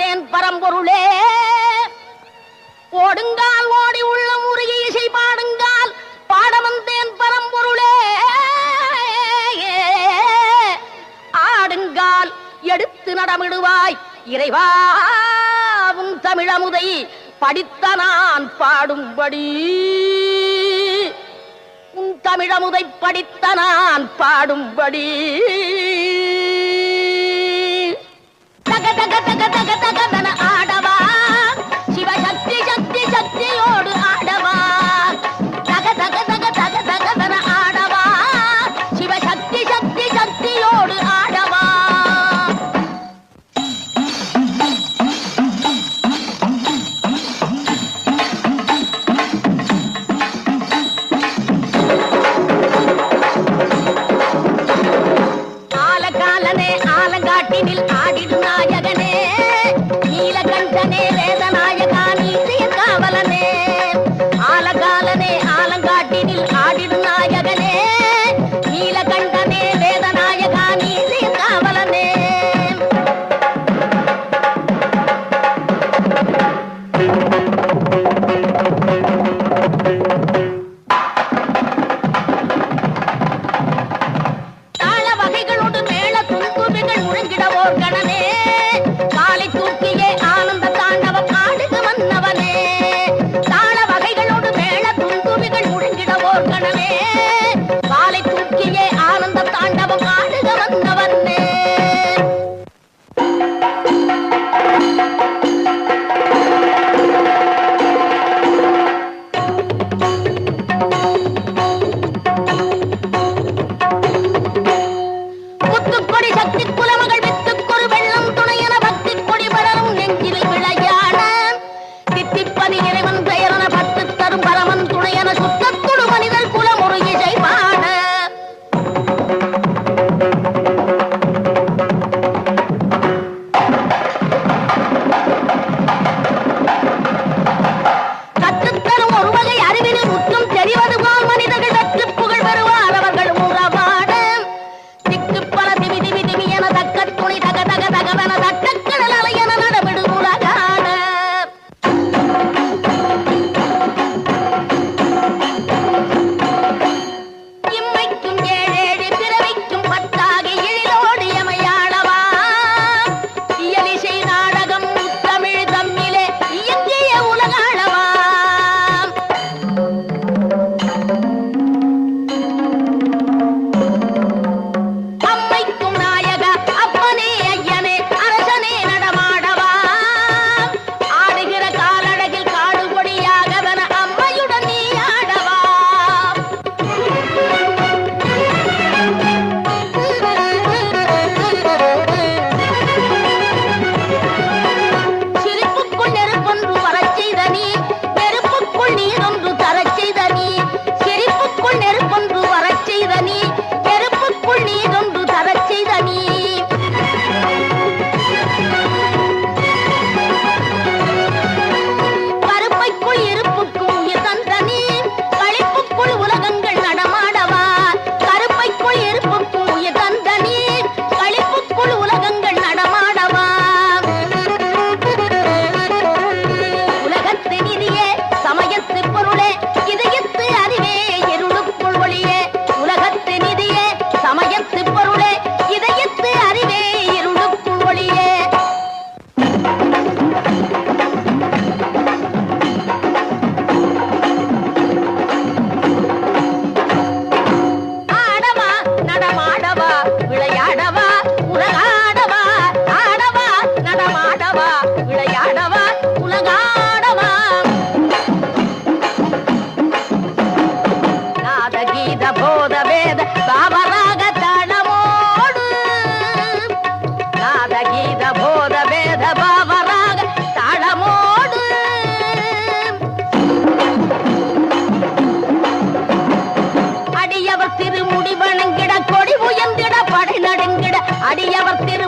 தேன் பரம்பொருளே. ஓடுங்கால் ஓடி உள்ள முருகி இசை பாடுங்கால் பாடமந்தேன் பரம்பொருளே. ஆடுங்கால் எடுத்து நடமிடுவாய் இறைவாவும் தமிழமுதை படித்த நான் பாடும்படி. உன் தமிழமுதை படித்த நான் பாடும்படி. முத்துக்கொடி சக்தி குலமகள் அடியவர் திரு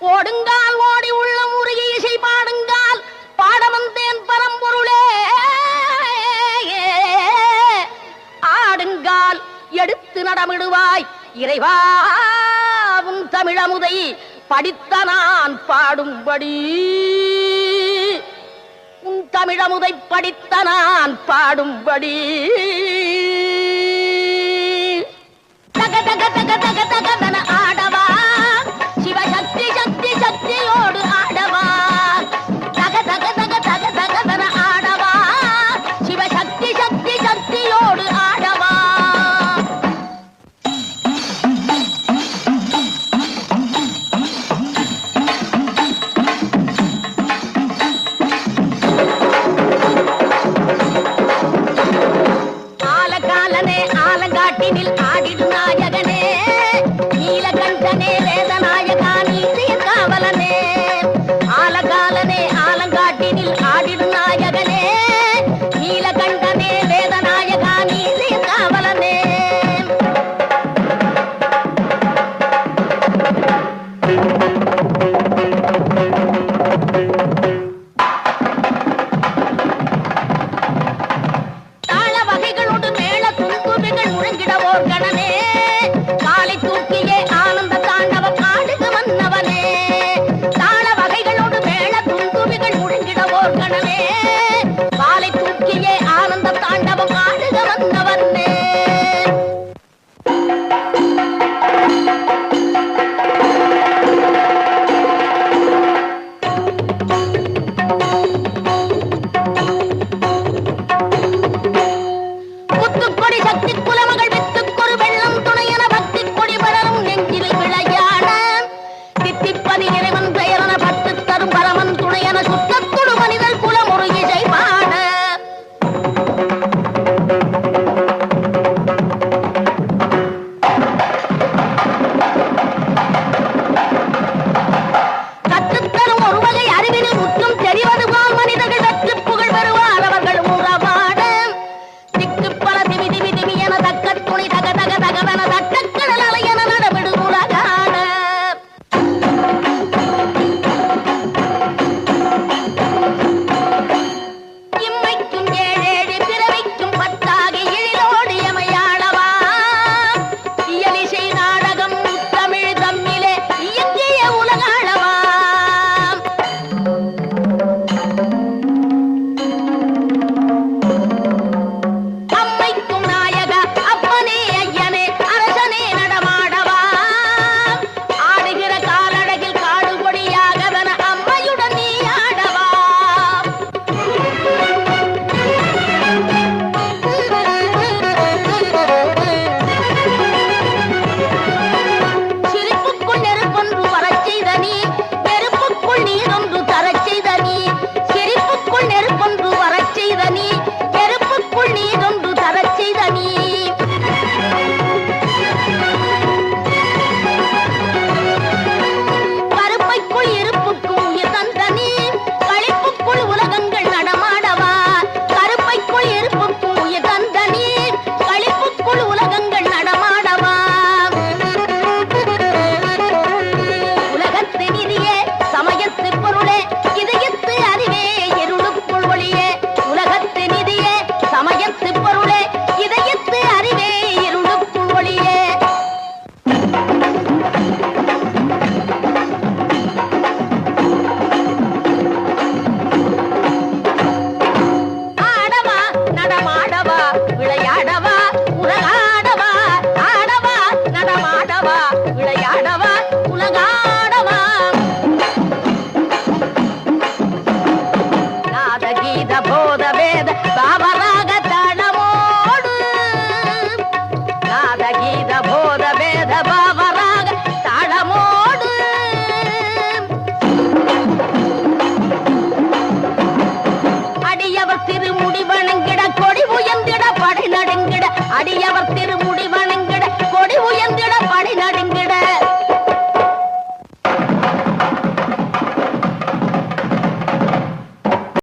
ஓடுங்கால் ஓடி உள்ள முருகி இசை பாடுங்கால் பாடமந்தேன் பரம்பொருளே. ஆடுங்கால் எடுத்து நடமிடுவாய் இறைவாவும் தமிழமுதை படித்த நான் பாடும்படி. உன் தமிழமுதை படித்த நான் பாடும்படி. தக தக தக தக தக